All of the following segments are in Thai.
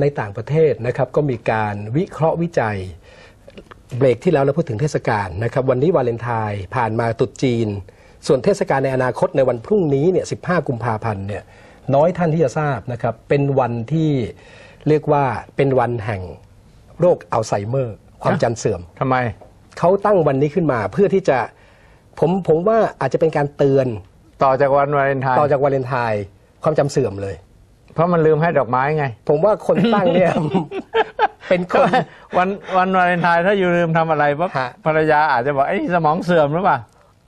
ในต่างประเทศนะครับก็มีการวิเคราะห์วิจัยเบรกที่แล้วเราพูดถึงเทศกาลนะครับวันนี้วาเลนไทน์ผ่านมาตรุษจีน ส่วนเทศกาลในอนาคตในวันพรุ่งนี้เนี่ย15 กุมภาพันธ์เนี่ยน้อยท่านที่จะทราบนะครับเป็นวันที่เรียกว่าเป็นวันแห่งโรคอัลไซเมอร์ ความจำเสื่อมทำไมเขาตั้งวันนี้ขึ้นมาเพื่อที่จะผมผมว่าอาจจะเป็นการเตือนต่อจากวันวาเลนไทน์ต่อจากวาเลนไทน์ความจำเสื่อมเลย เพราะมันลืมให้ดอกไม้ไง ผมว่าคนตั้งเนี่ย เป็นคนวันวันวาเลนไทน์ถ้าอยู่ลืมทำอะไรปั๊บฮะ ภรรยาอาจจะบอกไอ้ยสมองเสื่อมหรือเปล่า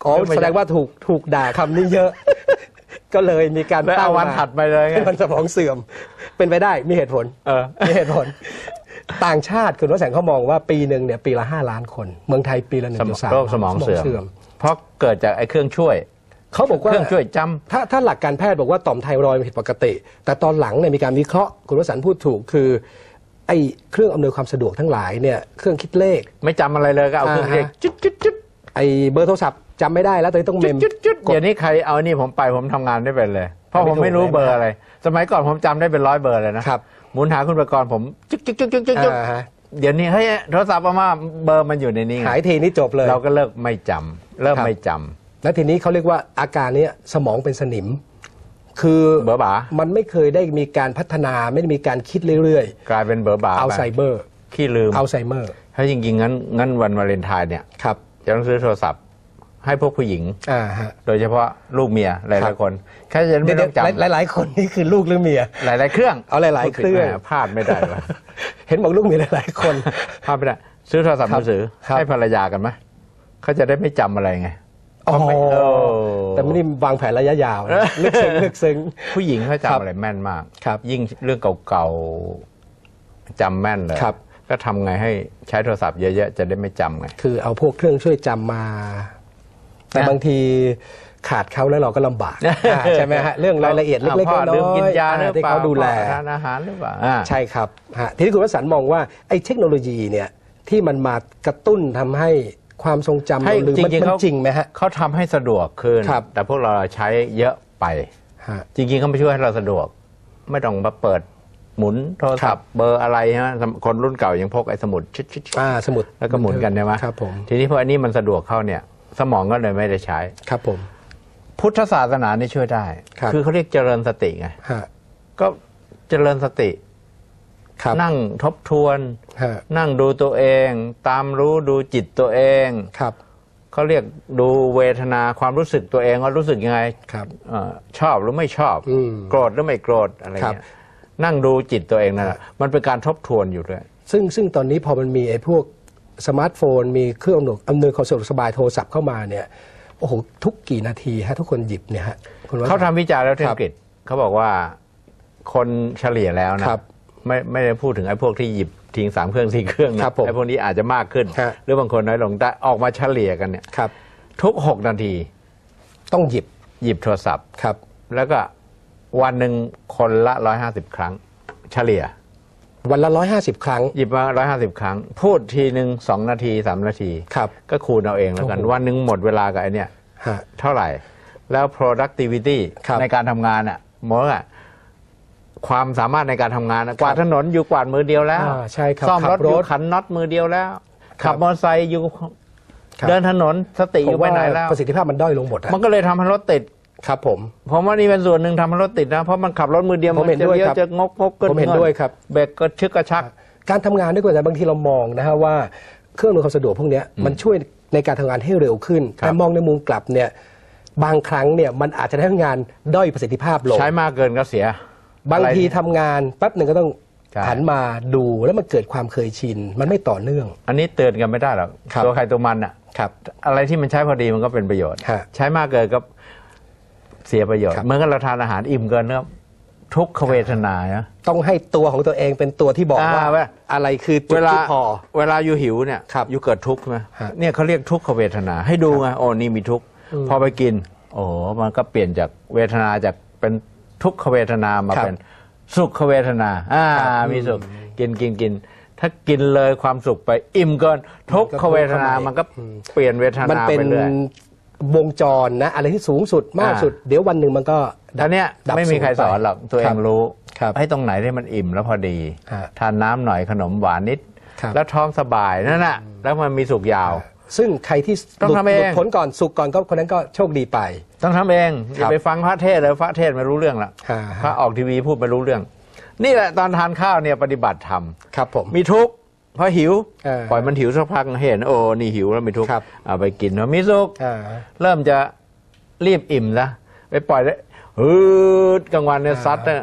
อ๋อแสดงว่าถูกถูกด่าคำนี้เยอะ ก็เลยมีการแล้วตั้เอางวันมาถัดไปเลยไงเป็นวันสมองเสื่อม เป็นไปได้มีเหตุผล เออ มีเหตุผล ต่างชาติคุณวแสงเขามองว่าปีหนึ่งเนี่ยปีละห้าล้านคน เมืองไทยปีละหนึ่งสมจุอดงสามโรคสมองเสื่อม เพราะเกิดจากไอ้เครื่องช่วย เขาบอกเคว่ารื่องช่วยจำถ้าถ้าหลักการแพทย์บอกว่าต่อมไทรอยด์มันผิดปกติ แต่ตอนหลังเนี่ยมีการวิเคราะห์คุณวสันต์พูดถูกคือไอ้เครื่องอำนวยความสะดวกทั้งหลายเนี่ยเครื่องคิดเลข ไม่จำอะไรเลยก็เอาเครื่องอ่าฮะเรียกจุดจุดจุดไอ้เบอร์โทรศัพท์จำไม่ได้แล้วตอนนี้ต้องเมจุดมจุดจุดกดเดี๋ยวนี้ใครเอานี่ผมไปผมทำงานได้เป็นเลย เพราะไม่ผมไม่รู้ถูกเลยเบอร์อะไร สมัยก่อนผมจำได้เป็นร้อยเบอร์เลยนะครับหมุนหาคุณประกรณ์ผมจุกจุกจุกจุกจุกจุกอ่าฮะเดี๋ยวนี้เฮ้ยโทรศัพท์เอามาเบอร์มันอยู่ในนี้ไงหายทีนี่จบเลย เราก็เลิกไม่จำเริ่มครับไม่จำ แล้วทีนี้เขาเรียกว่าอาการเนี้ยสมองเป็นสนิม คือเบอร์บามันไม่เคยได้มีการพัฒนาไม่ได้มีการคิดเรื่อยกลายเป็นเบอร์บาๆอัลไซไปเบอร์ขี้ลืมอัลไซเมอร์ถ้าจริงๆงั้นงั้นวันวาเลนไทน์เนี่ยครับจะต้องซื้อโทรศัพท์ ให้พวกผู้หญิง อ่าฮะ โดยเฉพาะลูกเมียหครัลายบๆคนแค่จะไม่เดี๋ต้ยองวจๆหลายๆ คนนี่คือลูกหรือเมียำหลายๆเครื่องเอาหลายๆเครื่อง แหมพลาดไม่ได้วะ เห็นบอกลูกเมียหลายๆคน พลาดไม่ได้ ซื้อโทรศัพท์ครับมือถือครับ ให้ภรรยากันไหมเขาจะได้ไม่จำอะไรไง อ๋อเขาไม่โอ้แต่ไม่ได้วางแผนระยะยาวนะลึกซึ้งลึกซึ้ง ผู้หญิงเขาครับจำอะไรแม่นมากครับ ยิ่งเรื่องเก่าๆจำแม่นเลยครับ ก็ทำไงให้ใช้โทรศัพท์เยอะๆจะได้ไม่จำไง คือเอาพวกเครื่องช่วยจำมา แต่นะบางทีขาดเขาแล้วเราก็ลำบากอ่าใช่ไหมฮะเรื่องรายละเอียดเล็กๆพ่น้อยๆดื่มกินยาหรือที่เปล่าเขาดูแล พ่อทานอาหารหรือเปล่าอ่า ใช่ครับฮะทีนี้คุณวสันต์มองว่าไอ้เทคโนโลยีเนี่ยที่มันมากระตุ้นทำให้ ความทรงจำให้เราลืมจมันริงๆมันเขา จริงไหมฮะ เขาทำให้สะดวกขึ้น ครับ แต่พวกเราใช้เยอะไป ฮะ จริงๆเขาไม่ช่วยให้เราสะดวก ไม่ต้องมาเปิดหมุนโทรศัพท์เบอร์อะไรฮะคนรุ่นเก่ายังพกไอ้สมุดชิดชิดอ่าสมุดแล้วก็หมุนกันใช่ไหมครับผมทีนี้พออันนี้มันสะดวกเข้าเนี่ย สมองก็เลยไม่ได้ใช้ ครับผม พุทธศาสนานี่ช่วยได้ครับ อเขาเรียกเจริญสติไง ฮะ ก็เจริญสติ ครับนั่งทบทวน ฮะนั่งดูตัวเอง ตามรู้ดูจิตตัวเองครับเขาเรียกดูเวทนาความรู้สึกตัวเองว่ารู้สึกยังไงครับ เออชอบหรือไม่ชอบ อืมโกรธหรือไม่โกรธอะไรครับ เงี้ยนั่งดูจิตตัวเองนั่นแหละมันเป็นการทบทวนอยู่ด้วย ซึ่งซึ่งตอนนี้พอมันมีไอ้พวกสมาร์ทโฟน มีเครื่องอำนวยอำนวยความสะดวกสบายโทรศัพท์เข้ามาเนี่ยโอ้โหทุกกี่นาทีฮะทุกคนหยิบเนี่ยฮะคุณวสันต์ เขาทำวิจัยแล้วที่ครัอับงกฤษเขาบอกว่าคนเฉลี่ยแล้วนะครับ ไม่ไม่ได้พูดถึงไอ้พวกที่หยิบทิ้งสามเครื่องสี่เครื่องนะครับผมไอ้พวกนี้อาจจะมากขึ้น ฮะ หรือบางคนน้อยลงแต่ออกมาเฉลี่ยกันเนี่ย ครับ ทุกหกนาที ต้องหยิบหยิบโทรศัพท์ ครับ แล้วก็วันหนึ่งคนละร้อยห้าสิบครั้ง เฉลี่ย วันละร้อยห้าสิบครั้ง หยิบมาร้อยห้าสิบครั้ง พูดทีหนึ่งสองนาทีสามนาที ครับ ก็คูณเอาเองแล้วกัน โอ้โห วันหนึ่งหมดเวลากับไอเนี่ย ฮะ เท่าไหร่ แล้ว productivity ครับ ในการทำงานอะหมออะ ความสามารถในการทำงานอะกวาดถนนอยู่กวาดมือเดียวแล้วอ่าใช่ครับซ่อมขัรบถอยู่รถขันน็อตมือเดียวแล้ว ครัขับบมอเตอร์ไซค์อยู่ครับ เดินถนนสติอผมยู่ไปว่าไหนแล้ว ประสิทธิภาพมันด้อยลงหมดอะมันก็เลยทำให้รถติด ครับผม ผมว่านี่เป็นส่วนหนึ่งทำให้รถติดนะ เพราะมันขับรถมือเดียวผมเห็นจะด้วยเลี้ยครับจะงกงกเกินผมเห็นงิด้วยครับ เบรกก็ชึกกระชัก การทำงานด้วยกันแต่บางทีเรามองนะฮะว่าเครื่องอำนวยความสะดวกพวกเนี้ยมันช่วยในการทำงานให้เร็วขึ้น ครับ แต่มองในมุมกลับเนี่ยบางครั้งเนี่ยมันอาจจะทำให้งานด้อยประสิทธิภาพลง ใช้มากเกินก็เสีย บางทีอะไรทำงานแป๊บหนึ่งก็ต้องใช่ หันมาดูแล้วมันเกิดความเคยชิน มันไม่ต่อเนื่อง อันนี้เตือนกันไม่ได้หรอกครับ ตัวใครตัวมันอะครับ อะไรที่มันใช้พอดีมันก็เป็นประโยชน์ ฮะใช้มากเกินก็เสียประโยชน์ครับ เหมื่อนกับเราทานอาหารอิ่มเกินก็ทุกขเวทนานะ ต้องให้ตัวของตัวเองเป็นตัวที่บอกอ่าว่าเว้ยอะไรคือจุดเวลาที่พอ เวลาอยู่หิวเนี่ยครับอยู่เกิดทุกข์ใช่ไหมฮะเนี่ยเขาเรียกทุกขเวทนา ให้ดูไงโอ้นี่มีทุกข์อืม พอไปกิน โอ้มันก็เปลี่ยนจากเวทนาจากเป็น ทุกขเวทนามาครับเป็นสุขเวทนาอ่าครับมีสุขกินกินกิน ถ้ากินเลยความสุขไปอิ่มเกินทุกขเวทนามันก็มันก็เปลี่ยนเวทมันนาเป็นไปเรื่อยวงจรนะ อะไรที่สูงสุดมากอ่าสุด เดี๋ยววันหนึ่งมันก็ท่าเนี้ยดับไม่มีใครสูญไปสอนหรอกตัวเอครังบรู้ครับให้ตรงไหนที่มันอิ่มแล้วพอดีฮะทานน้ำหน่อยขนมหวานนิด ครับ แล้วท้องสบายนั่นน่ะแล้วมันมีสุกยาว ซึ่งใครที่ต้องหลุดทำเอง หลุดพ้นก่อนสุกก่อนก็คนนั้นก็โชคดีไป ต้องทำเองอครัย่าบไปฟังพระเทศเลยพระเทศไม่รู้เรื่องละฮะ พระออกทีวีพูดไม่รู้เรื่อง นี่แหละตอนทานข้าวเนี่ยปฏิบัติธรรม ครับผม มีทุกข์เพราะหิว เออปล่อยมันหิวสักพักเห็นโอ้นี่หิวแล้วมีทุกข์ครับ เอาไปกินพอมีสุข อ่า เริ่มจะรีบอิ่มนะไปปล่อยแล้วฮืดกลางวันเนี่ยอ่าซัดเนี่ย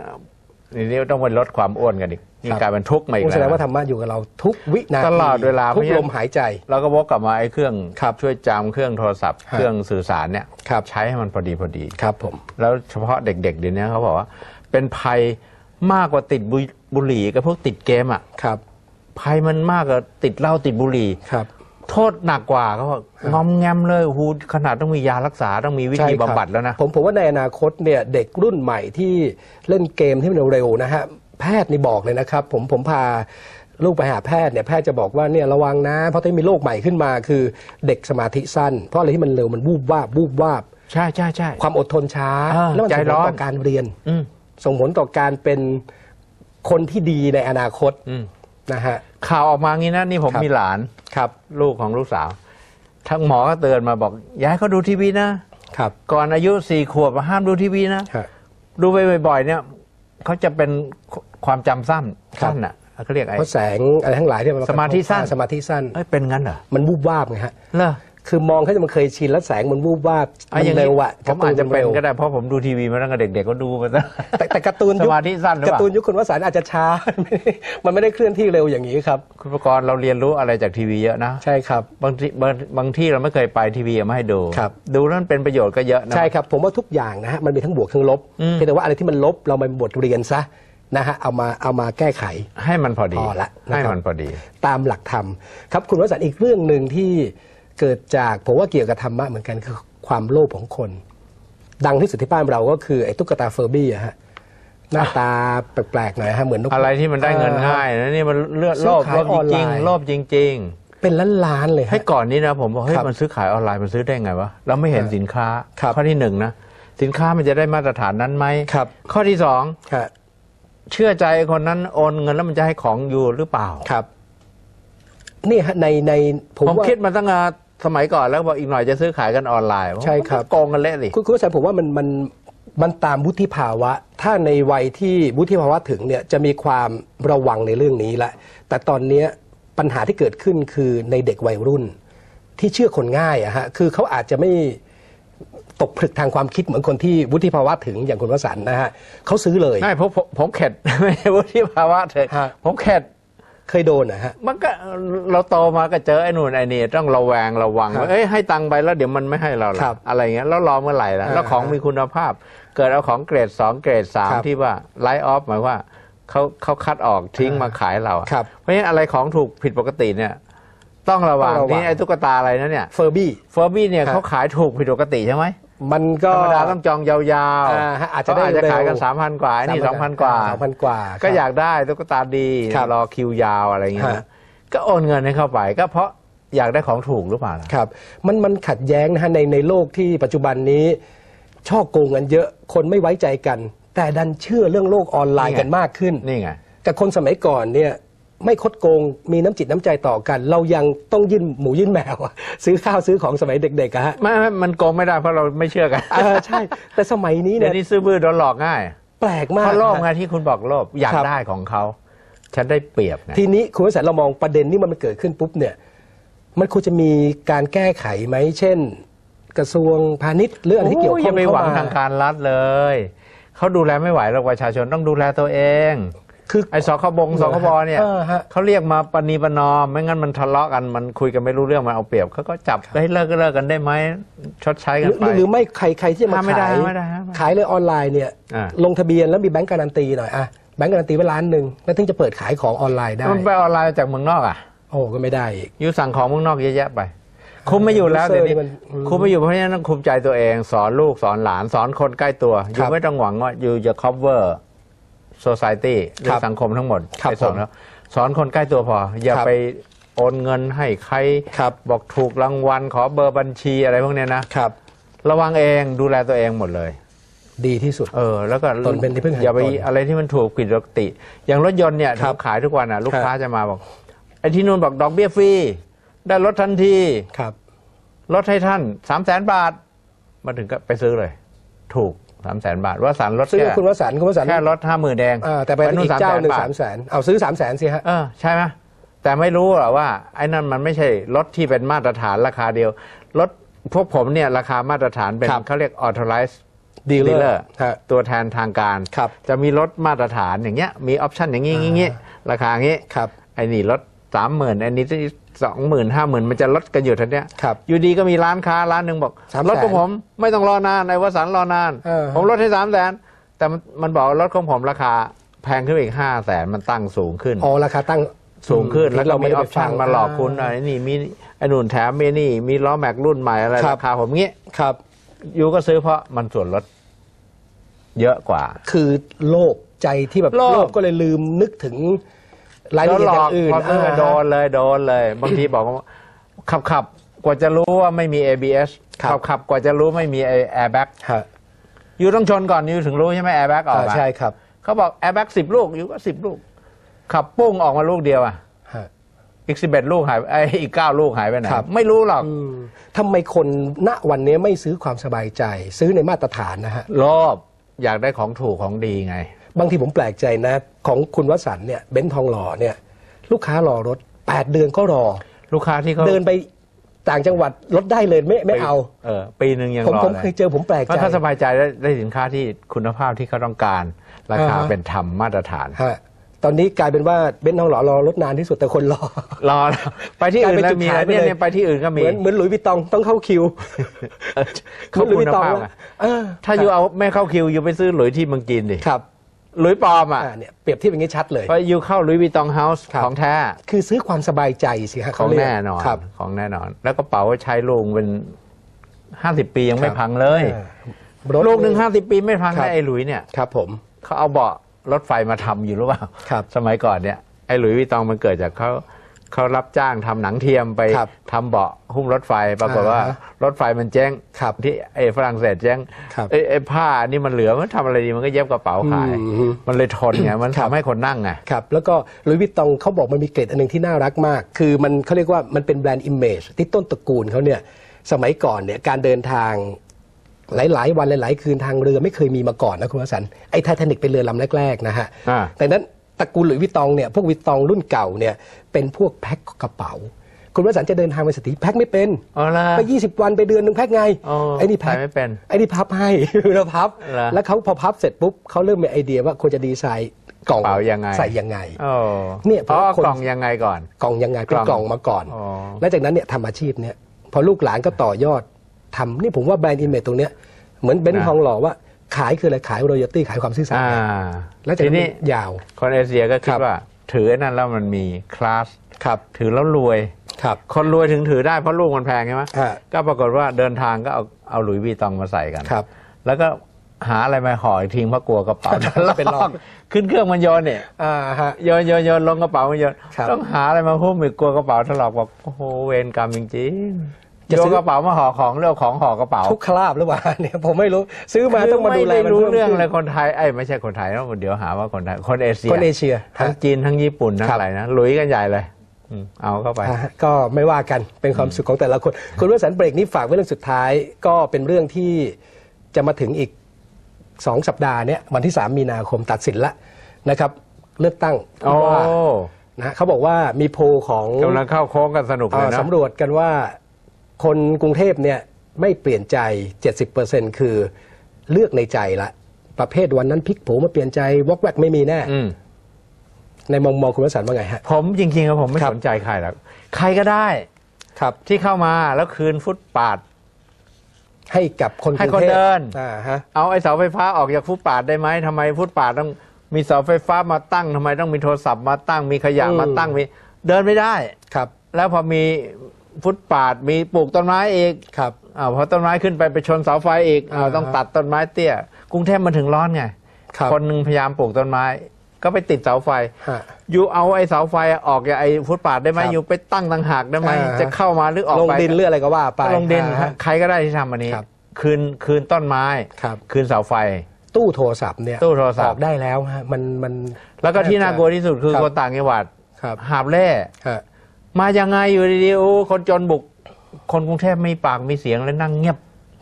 นี่ต้องไปลดความอ้วนกันอีก นี่ครับกลายเป็นทุกข์มาอีกโอ้แสดงว่าแล้วธรรมะอยู่กับเราทุกวินาทีตลอดเวลาทุกเพราะฉะนั้ลนมหายใจ เราก็วกกลับมาไอ้เครื่องครับช่วยจำเครื่องโทรศัพท์ฮะเครื่องสื่อสารเนี่ยครับใช้ให้มันพอดีพอดีครับผมแล้วเฉพาะเด็กๆเดี๋ยวนี้เขาบอกว่า เป็นภัยมากกว่าติดบุบุหรี่กับพวกติดเกมอะครับภัยมันมากกว่าติดเหล้าติดบุหรี่ครับ โทษหนักกว่าเขาบอกงอมแงมเลยโอ้โหขนาดต้องมียารักษาต้องมีวิธีใช่ครับำบัดแล้วนะผมผมว่าในอนาคตเนี่ยเด็กรุ่นใหม่ที่เล่นเกมที่มันเร็วๆนะฮะ แพทย์นี่บอกเลยนะครับ ผมผมพาลูกไปหาแพทย์เนี่ยแพทย์จะบอกว่าเนี่ยระวังนะ เพราะถ้ามีโรคใหม่ขึ้นมาคือเด็กสมาธิสั้น เพราะอะไรที่มันเร็วมันวูบวาบวูบวาบ ใช่ใช่ใช่ ความอดทนช้าอ่าแล้วมันใจส่งผร้ลอน ต่อการเรียน อืมส่งผลต่อการเป็นคนที่ดีในอนาคตอืมนะฮะ ข่าวออกมางี้นะนี่ผมครับ มีหลานครับลูกของลูกสาว ทั้งหมอก็เตือนมาบอกอย่าให้เขาดูทีวีนะ ครับก่อนอายุสี่ขวบห้ามดูทีวีนะ ฮะดูไปบ่อยๆเนี่ย เขาจะเป็นความจำสั้นครับสั้นอะเขาเรียกไอ้ เพราะแสงอะไรทั้งหลายที่มันสมาธิสั้น สมาธิสั้น เอ้ยเป็นงั้นเหรอมันวูบวาบไงฮะ เหรอ คือมองเขาจะมันเคยชินแล้วแสงมันวูบวาบอะมันอย่างเร็นี้วอะผมอาจจะเป็นร็วก็ได้เพราะผมดูทีวีมาตั้งแต่เด็กๆก็ดูมาตั้ง แต่แต่การ์ตูนยุคสมาธิสั้นหรือเปล่า การ์ตูนยุคคุณวสันต์อาจจะช้า มันไม่ได้เคลื่อนที่เร็วอย่างนี้ครับ คุณประกรณ์เราเรียนรู้อะไรจากทีวีเยอะนะใช่ครับ บางทีบางบางที่เราไม่เคยไปทีวีเอามาให้ดู ครับ ดูแล้วมันเป็นประโยชน์ก็เยอะนะ ใช่ครับ ผมว่าทุกอย่างนะฮะมันมีทั้งบวกทั้งลบอืม เพียงแต่ว่าอะไรที่มันลบเรามาบทเรียนซะนะฮะเอามาเอามาแก้ไข ให้มันพอดีพอละนะครับ ให้มันพอดี ตามหลักธรรมครับ คุณวสันต์อีกเรื่องหนึ่งที่ เกิดจากผมว่าเกี่ยวกับธรรมะเหมือนกันคือความโลภของคน ดังที่สุดที่บ้านเราก็คือไอ้ตุ๊กตาเฟอร์บี้อะฮะหน้าตาแปลกๆหน่อยฮะเหมือนนกอะไรที่มันได้เงินง่ายนะนี่มันเลือดซื้โลอภขายโลภออนจริงไลน์ๆโลภจริงเป็นล้านๆเลยๆฮะให้ก่อนนี้นะผมบอกเฮ้ยครับมันซื้อขายออนไลน์มันซื้อได้ไงวะเราไม่เห็นสินค้าครับข้อที่หนึ่งนะสินค้ามันจะได้มาตรฐานนั้นไหมครับข้อที่สองฮะเชื่อใจคนนั้นโอนเงินแล้วมันจะให้ของอยู่หรือเปล่าครับ นี่ฮะในในผมผมว่าคิดมาตั้งแต่ สมัยก่อนแล้วบอกอีกหน่อยจะซื้อขายกันออนไลน์ใช่ครับโกงกันเละสิ คุณคุณวสันต์ผมว่ามันมันมันตามวุฒิภาวะ ถ้าในวัยที่วุฒิภาวะถึงเนี่ยจะมีความระวังในเรื่องนี้ละแต่ตอนเนี้ยปัญหาที่เกิดขึ้นคือในเด็กวัยรุ่น ที่เชื่อคนง่ายอะฮะคือเขาอาจจะไม่ตกผลึกทางความคิดเหมือนคนที่วุฒิภาวะถึงอย่างคุณวสันต์นะฮะเขาซื้อเลย ไม่ผมผมผมเข็ด ไม่ใช่วุฒิภาวะเถอะฮะ ผมเข็ด เคยโดนนะฮะ มันก็เราโตมาก็เจอไอ้นู่นไอ้นี่ต้องระแวงระวังครับว่าเอ้ยให้ตังค์ไปแล้วเดี๋ยวมันไม่ให้เราละครับอะไรเงี้ยแล้วรอเมื่อไหร่ละอ่าแล้วของมีคุณภาพ เกิดเอาของเกรดสองเกรดสามครับที่ว่าไลท์ออฟหมายว่าเขาเขาคัดออกทิ้งมาขายเราอะครับเพราะฉะนั้นอะไรของถูกผิดปกติเนี่ย ต้องระวังต้องระวัง นี่ไอ้ตุ๊กตาอะไรนะเนี่ยเฟอร์บี้ เฟอร์บี้เนี่ยครับ เขาขายถูกผิดปกติใช่ไหม มันก็ธรรมดาต้องจองยาวอ่าฮะอาจจะได้เขอาจจะขายกันเร็วสามพันกว่าไอ้นี่สองพันกว่าสองพันกว่า ก็ครับอยากได้ตุ๊กตาดีครับรอคิวยาวอะไรเงี้ยฮะนะก็โอนเงินให้เข้าไปก็เพราะอยากได้ของถูกหรือเปล่าล่ะครับมันมันขัดแย้งนะฮะในในโลกที่ปัจจุบันนี้ช่อโกงกันเยอะคนไม่ไว้ใจกัน แต่ดันเชื่อเรื่องโลกออนไลน์นี่ไงกันมากขึ้นนี่ไงแต่คนสมัยก่อนเนี่ย ไม่คดโกงมีน้ำจิตน้ำใจต่อกัน เรายังต้องยื่นหมูยื่นแมวอะซื้อข้าวซื้อของสมัยเด็กๆอะฮะไม่ไม่มันโกงไม่ได้เพราะเราไม่เชื่อกันเออใช่ แต่สมัยนี้เดี๋เนี่ยยวนี้ซื้อบื้อโดนหลอกง่ายแปลกมากเพราะโลภนะไงฮะ ที่คุณบอกโลภอยากครับ ได้ของเขาฉันได้เปรียบไง ทีนี้คุณวิสัยเรามองประเด็นนี้มันเกิดขึ้นปุ๊บเนี่ย มันควรจะมีการแก้ไขไหมเช่น กระทรวงพาณิชย์หรืออะไรที่เกี่ยวโอ้ข้อองย่าไปหวังเข้มทางการรัฐเลย เขาดูแลไม่ไหวหรอกประชาชนต้องดูแลตัวเอง คือไอ้สคบงสคบเนี่ยเออฮะเขาเรียกมาปณีประนอมไม่งั้นมันทะเลาะกันมันคุยกันไม่รู้เรื่องมันเอาเปรียบเขาก็จับให้เลิกก็เลิกกันได้ไหมชดใช้หกันรือไปหรือไม่ใครใครที่จะมาห้ามไม่ได้ขายห้ามไม่ได้ห้ามไม่ได้ขายเลยออนไลน์เนี่ยอ่าลงทะเบียนแล้วมีแบงก์การันตีหน่อยอะแบงก์การันตีไว้ล้านหนึ่งแล้วถึงจะเปิดขายของออนไลน์ได้มันไปออนไลน์จากเมืองนอกอะโอ้ก็ไม่ได้อีกอยู่สั่งของเมืองนอกเยอะแยะไปคุมไม่อยู่แล้ว user เดี๋ยวนี้นี่มันอืมคุมไม่อยู่เพราะฉะนั้นต้องคุมใจตัวเอง สอนลูกสอนหลานสอนคนใกล้ตัวอครัยู่บไม่ต้องหวังว่าอยู่จะ cover society หรือครับสังคมทั้งหมดครับไปสอนผมแล้วสอนคนใกล้ตัวพอ อย่าครับไปโอนเงินให้ใครครับ บอกถูกรางวัลขอเบอร์บัญชีอะไรพวกเนี้ยนะ ครับ ระวังเองดูแลตัวเองหมดเลย ดีที่สุด เออ แล้วก็ตนเป็นที่พึ่งแห่งอย่าไปตนอะไรที่มันถูกผิดปกติ อย่างรถยนต์เนี่ยครับที่ขายทุกวันอะ ลูกครับ ค้าจะมาบอกไอ้ที่นู่นบอกดอกเบี้ยฟรีได้รถทันที ครับ ลดให้ท่านสามแสนบาท มาถึงก็ไปซื้อเลย ถูก สามแสนบาทว่าสารลดซื้อแค่คุณวสันต์คุณวสันต์แค่ลดห้าหมื่นแดงอ่าแต่ไปนู่อีนกเจ้าหนึ่ง300,000สามแสนเอาซื้อสามแสนสิฮะเออใช่ไหมแต่ไม่รู้หรอว่าไอ้นั่นมันไม่ใช่รถที่เป็นมาตรฐานราคาเดียวรถพวกผมเนี่ยราคามาตรฐานเป็นครับเขาเรียก authorized ดีเลอ dealer ร์ฮะตัวแทนทางการครับจะมีรถมาตรฐานอย่างเงี้ยมีออปชันอย่างงี้อย่างงี้ราคาอย่างงี้ครับไอ้นี่รถสามหมื่นไอ้นี่ สองหมื่นห้าหมื่นมันจะลดกันอยู่ทันเนี้ยครับอยู่ดีก็มีร้านค้าร้านหนึ่งบอก300,000รถของผมไม่ต้องรอนานไอ้วสันต์รอนานเออผมลดให้สามแสนแต่มันมันบอกว่ารถของผมราคาแพงขึ้นไปอีกห้าแสนมันตั้งสูงขึ้นอ๋อราคาตั้งสูงขึ้นอืมแล้วก็เราไม่มีได้อไปอปชั่นฟังมาหลอกคุณอ่าไอ้นี่มีไอ้นู่นแถมมีนี่ มีล้อแม็กรุ่นใหม่อะไรครับราคาผมงี้ครับยูก็ซื้อเพราะมันส่วนลดเยอะกว่า คือโลภใจที่แบบโลภโลภก็เลยลืมนึกถึง รายละแล้วเอียดหลออกย่างอื่นพอซื้อมาอ่าโดนเลยโดนเลย บางทีบอกว่าขับขับกว่าจะรู้ว่าไม่มี ABS ครับขับขับกว่าจะรู้ไม่มีแอร์แบ็กฮะยูต้องชนก่อนยูถึงรู้ใช่ไหมแอร์แบ็กออกอ่าอะใช่ครับเขาบอกแอร์แบ็กสิบลูกยูก็สิบลูก ขับปุ้งออกมาลูกเดียวอะฮะอีกสิบเอ็ดลูกหายไอ้ยอีกเก้าลูกหายไปไหนครับไม่รู้หรอกอืมทำไมคนณวันนี้ไม่ซื้อความสบายใจ ซื้อในมาตรฐานนะฮะโลภอยากได้ของถูกของดีไง บางทีผมแปลกใจนะ ของคุณวสันต์เนี่ยเบนซ์ทองหล่อเนี่ยลูกค้ารอรถ 8 เดือนก็รอ ลูกค้าที่เขาเดินไปต่างจังหวัดรถได้เลยไม่ไม่เอา เออปีหนึ่งยังผมรอผมเลเคยเจอผมแปลกเพราะใจเขาสบายใจได้ได้สินค้าที่คุณภาพที่เขาต้องการ ราคาอ่าฮะเป็นธรรมมาตรฐานฮะตอนนี้กลายเป็นว่าเบนซ์ทองหล่อรอรถนานที่สุดแต่คนรอ รอ ไปที่อื่นกลายเป็นแล้วจุดมีขายอะไรเนี่ยไปเลยเนี่ยไปที่อื่นก็เหมีมือนเหมือนหลุยส์วิตตองต้องเข้าคิวเขาหมือนหลุยส์คุวิณตตองภาพแล้วอะเออถ้าอยู่เอาไม่เข้าคิวอยู่ไปซื้อหลุยที่เมืองจีนดิครับ หลุยปลอมอะอ่าเนี่ยเปรียบเทียบอย่างนี้ชัดเลย เพราะอยู่เข้าหลุยวิตองเฮาส์ครับ ของแท้คือซื้อความสบายใจสิฮะขเขาองเรียกแน่นอนครับ ของแน่นอน แล้วกระเป๋าใช้ลูกเป็นห้าสิบปียังไม่ครับ พังเลยอ่ารถ ลูกหนึ่งห้าสิบปีไม่พังครันะบไอ้หลุยเนี่ยครับผม เขาเอาเบาะรถไฟมาทำอยู่หรือเปล่า ครับ สมัยก่อนเนี่ยไอ้หลุยส์วิตตองมันเกิดจากเขา เขารับจ้างทำหนังเทียมไปครับทำเบาะหุ้มรถไฟปรากฏว่า อ่าฮะรถไฟมันเจ๊งครับที่ไอ้ฝรั่งเศสเจ๊งครับไอ้ไอ้ผ้านี่มันเหลือมันทำอะไรดีมันก็เย็บกระเป๋าขาย อืม มันเลยทนไงมันครัทำบให้คนนั่งไง ครับแล้วก็หลุยส์วิตตองเขาบอกมันมีเกรดอันหนึงที่น่ารักมาก คือมันเขาเรียกว่ามันเป็นแบรนด์อิมเมจที่ต้นตระกูลเขาเนี่ยสมัยก่อนเนี่ยการเดินทางหลาย ๆ วันหลาย ๆ คืนทางเรือไม่เคยมีมาก่อนนะคุณวสันต์ไอ้ไททานิกเป็นเรือลำแรก ๆ นะฮะอ่าแต่นั้นตระกูลหลุยส์วิตตองเนี่ยพวกวิตตองรุ่นเก่าเนี่ย เป็นพวกแพ็คกระเป๋า คุณวสันต์จะเดินทางไปสถานที่แพ็คไม่เป็นอ๋อละ ไปยี่สิบวันไปเดือนหนึ่งแพ็คไงอ๋อไอ้นี่แพ็คไปไม่เป็นไอ้นี่พับให้ เราพับ เหรอ แล้วเขาพอพับเสร็จปุ๊บเขาเริ่มมีไอเดียว่าควรจะดีไซน์กล่องกระเป๋ายังไงใส่ยังไง โอ้เนี่ยอ๋อคน กล่องยังไงก่อน กล่องยังไงเป็นกล่องกล่องมาก่อน อ๋อ แล้วจากนั้นเนี่ยทำอาชีพเนี่ยพอลูกหลานก็ต่อยอดทำนี่ผมว่าแบรนด์อิมเมจตรงเนี้ยเหมือนเบนซ์ทองหล่อว่าขายคืออะไรขายรอยัลตี้ขายความซื่อสัตย์อ่าแล้วจากทีนั้นนี้ยาว คนเอเชียก็คิครัดบว่า ถือไอ้นั่นแล้วมันมีคลาสครับถือแล้วรวยครับคนรวยถึงถือได้เพราะลูกมันแพงใช่ไหมฮะก็ปรากฏว่าเดินทางก็เอาเอาหลุยส์วีตองมาใส่กัน ครับ แล้วก็หาอะไรมาห่ออีกทิ้งเพราะกลัวกระเป๋าจะลเป็นลออกกขึ้นเครื่องมันโยนเนี่ยอ่าฮะ โยนโยนโยนลงกระเป๋ามันโยนครับ ต้องหาอะไรมาหุ้มอีกกลัวกระเป๋าถลอกบอกโอ้โหเวรกรรมจริงๆ จะโยซื้นอกระเป๋ามาห่อของเรื่องของห่อกระเป๋าทุกคราบหรือเปล่าเนี่ยผมไม่รู้ซื้อมาต้องมาดูแลไได้มันรู้พิ่มเรื่องขึ้นเลยคนไทยไอ้ยไม่ใช่คนไทยแล้วเดี๋ยวหาว่าคนไทยคนเอเชียคนเอเชีย ทั้งฮะจีนทั้งญี่ปุ่นทั้งครับอะไรนะหลุยกันใหญ่เลยอืมเอาเข้าไปอ่าฮะก็ไม่ว่ากันเป็นความสุขของแต่ละคน คุณวสันต์เบรกนี้ฝากไว้เรื่องสุดท้าย ก็เป็นเรื่องที่จะมาถึงอีกสองสัปดาห์เนี้ยวันที่3มีนาคมตัดสินละนะครับ เลือกตั้งโอ้ผู้ว่านะฮะเขาบอกว่ามีโพลของกำลังเข้าโค้งกันสนุกเลยเอ่อนะสำรวจกันว่า คนกรุงเทพเนี่ยไม่เปลี่ยนใจ 70%คือเลือกในใจละประเภทวันนั้นพลิกโผมาเปลี่ยนใจวอกแวกไม่มีแน่อืมในมองมองคุณวสันต์ว่าไงฮะ ผมจริงๆแล้วผมไม่ครับ สนใจใครหรอกใครก็ได้ครับ ที่เข้ามาแล้วคืนฟุตปาด ให้กับคนกให้รุงคนเทพเดิน อ่าฮะ เอาไอ้เสาไฟฟ้าออกจากฟุตปาดได้ไหมทำไมฟุตปาดต้องมีเสาไฟฟ้ามาตั้งทำไมต้องมีโทรศัพท์มาตั้งมีขยะอืม มาตั้งมีเดินไม่ได้ ครับ แล้วพอมี ฟุตปาดมีปลูกต้นไม้อีกครับอ้าวพอต้นไม้ขึ้นไปไปชนเสาไฟอีกอ้าวอ่าฮะต้องตัดต้นไม้เตี้ยกรุงเทพมันถึงร้อนไงครับคนหนึ่งพยายามปลูกต้นไม้ ก็ไปติดเสาไฟ ฮะ อยู่เอาไอ้เสาไฟออกจากไอ้ฟุตปาดได้ไหมครับอยู่ไปตั้งต่างหากได้ไหมอ่าฮะ จะเข้ามาหรือออกลงไป ดินเลืออะไรก็ว่าไปลงดินอ่าฮะ ใครก็ได้ที่ทำอันนี้ ครับ คืนคืนต้นไม้ ครับ คืนเสาไฟ ตู้โทรศัพท์เนี่ยตู้โทรศัพท์ ออกได้แล้วฮะมันมันแล้วก็ที่น่ากลัวที่สุดคือรับ คนต่างจังหวัด ครับหาบเล่ฮะ มายังไงอยู่ดีๆโอ้คนจนบุก คนกรุงเทพไม่ปากมีเสียงแล้วนั่งเงียบ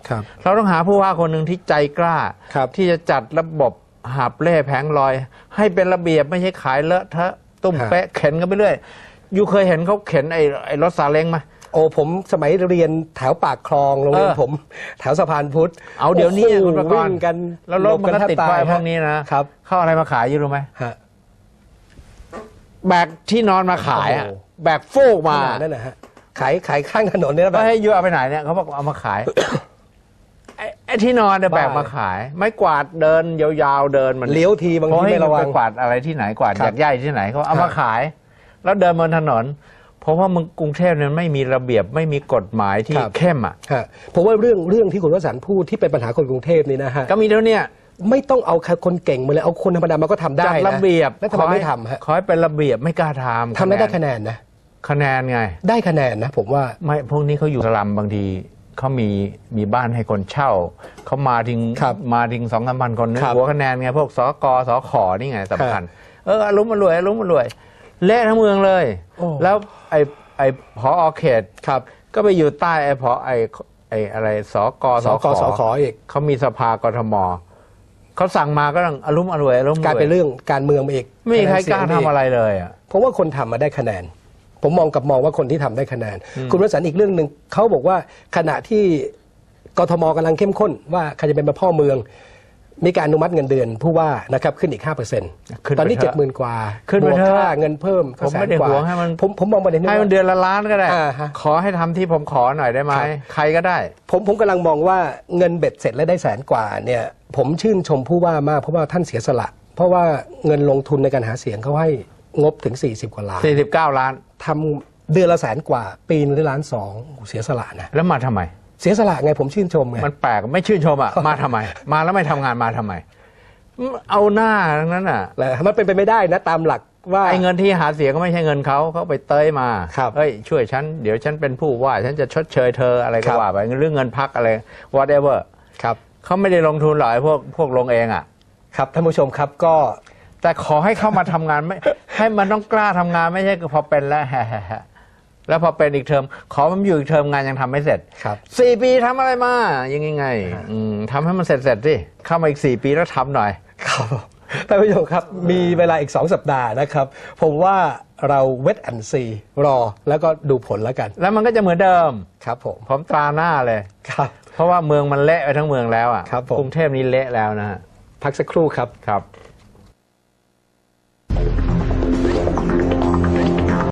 ครับ เราต้องหาผู้ว่าคนหนึ่งที่ใจกล้า ครับ ที่จะจัดระบบหาบเล่แผงลอย ให้เป็นระเบียบไม่ใช่ขายเลอะเทอะตุ้มฮะเป๊ะเข็นกันไปเรื่อยอยู่เคยเห็นเขาเข็นไอ้ไอ้รถซาเล้งไหม โอ้ผมสมัยเรียนแถวปากคลองโรงเรียนเออ ผม แถวสะพานพุทธเอาเดี๋ยวนี้โอ้โหคุณประกรณ์วิ่งกันแล้วรถมันก็ติดไฟพวกนี้นะครับเขาเอาอะไรมาขายอยู่รู้ไหมฮะแบกที่นอนมาขายอะโอ้โห แบกฟูกขมานาดนั่นนะฮะขายขายข้างถนนเนี่ยนะแบแล้บวให้ยูเอาไปไหนเนี่ยเขาบอกเอามาขาย ไอ้ไอ้ที่นอนเนี่ยบ้า แบกมาขาย ไม่กวาดเดินยาวๆเดินมันเลี้ยวทีบางเพราะทีให้ไม่ระวัไปงกวาดอะไรที่ไหนกวาดครัหบยักใหญ่ที่ไหนเขาเอามาครับขาย แล้วเดินบนถนนเพราะว่ามึงกรุงเทพเนี่ยไม่มีระเบียบไม่มีกฎหมายที่ครับ เข้มอะ ฮะผมว่าเรื่องเรื่องที่คุณวสันต์พูดที่เป็นปัญหาคนกรุงเทพนี่นะฮะก็มีเท่าเนี้ย ไม่ต้องเอาคนเก่งมาเลยเอาคนธรรมดามาก็ทำได้จัดนะระเบียบแล้วทำไมไม่ทำฮะขอให้เป็นระเบียบไม่กล้าทำทำแล้วได้คะแนนนะ คะแนนไง ได้คะแนนนะผมว่าไม่พวกนี้เขาอยู่สลัมบางทีเขามีมีบ้านให้คนเช่าเขามาทิ้งครับมาทิ้งสองสามพันคนนึกครับหัวคะแนนไงพวกสกสขนี่ไงสำคัญเอออารมณ์มันรวยอารมณ์มันรวยเละทั้งเมืองเลยโอ้แล้วไอ้ไอ้พอเขตครับ ก็ไปอยู่ใต้ไอ้พอไอ้ไอ้อะไรสกสสกขสขอีกเขามีสภากทมเขาสั่งมาก็ต้องอารมณ์อรวยอารมณ์กลายเป็นเรื่องการเมืองไปอีกไม่มีใครกล้าคะแนนเสียงทำอะไรเลยอะเพราะว่าคนทำมาได้คะแนน ผมมองกับมองว่าคนที่ทำได้คะแนน คุณวสันต์อีกเรื่องหนึ่งเขาบอกว่าขณะที่กทมกำลังเข้มข้น ว่าใครจะเป็นพ่อเมือง มีการอนุมัติเงินเดือนผู้ว่านะครับขึ้นอีก5%ขึ้นไปตอนนี้เถเจ็ดอะหมื่นกว่าขึ้นไปบวกเถอะค่าเงินเพิ่มก็ผมแสนไม่ได้กว่าหวงให้มันผมผมมองประเด็นนี้ให้มันว่าเดือนละล้านก็ได้อ่าฮะขอให้ทำที่ผมขอหน่อยได้ไหมครับใครก็ได้ ผมผมกำลังมองว่าเงินเบ็ดเสร็จแล้วได้แสนกว่าเนี่ยผมชื่นชมผู้ว่ามากเพราะว่าท่านเสียสละ เพราะว่าเงินลงทุนในการหาเสียงเขาให้ งบถึง 40 กว่าล้าน 49 ล้าน ทำเดือนละแสนกว่า ปีนึงได้ล้านสองโอ้โหเสียสละนะ แล้วมาทำไม เสียสละไงผมชื่นชมไง มันแปลกไม่ชื่นชมอะ มาทำไม มาแล้วไม่ทำงานมาทำไม เอาหน้าทั้งนั้นอะแล้วมันเป็นไปไม่ได้นะตามหลักว่า ไอ้เงินที่หาเสียงก็ไม่ใช่เงินเขาเขาไปเต้ยมาครับเฮ้ยช่วยฉัน เดี๋ยวฉันเป็นผู้ว่า ฉันจะชดเชยเธออะไรครัก็บว่าไปเรื่องเงินพักอะไร whatever ครับเขาไม่ได้ลงทุนหรอกไอ้พวกพวกลงเองอะ ครับท่านผู้ชมครับก็ แต่ขอให้เข้ามาทำงานไม่ ให้มันต้องกล้าทำงานไม่ใช่พอเป็นแล้วแฮะๆแล้วพอเป็นอีกเทอม ขอมันอยู่อีกเทอมงานยังทำไม่เสร็จครับสี่ปีทำอะไรมายังไงอืมทำให้มันเสร็จเสร็จๆสิเข้ามาอีกสี่ปีแล้วทำหน่อย ครับท่านผู้ชมครับมีเวลาอีก 2 สัปดาห์นะครับ ผมว่าเราเวทแอนซีรอแล้วก็ดูผลแล้วกัน แล้วมันก็จะเหมือนเดิมครับผมผมตราหน้าเลยครับ เพราะว่าเมืองมันเละไปทั้งเมืองแล้วอะครับผมกรุงเทพนี้เละแล้วนะฮะพักสักครู่ครับครับ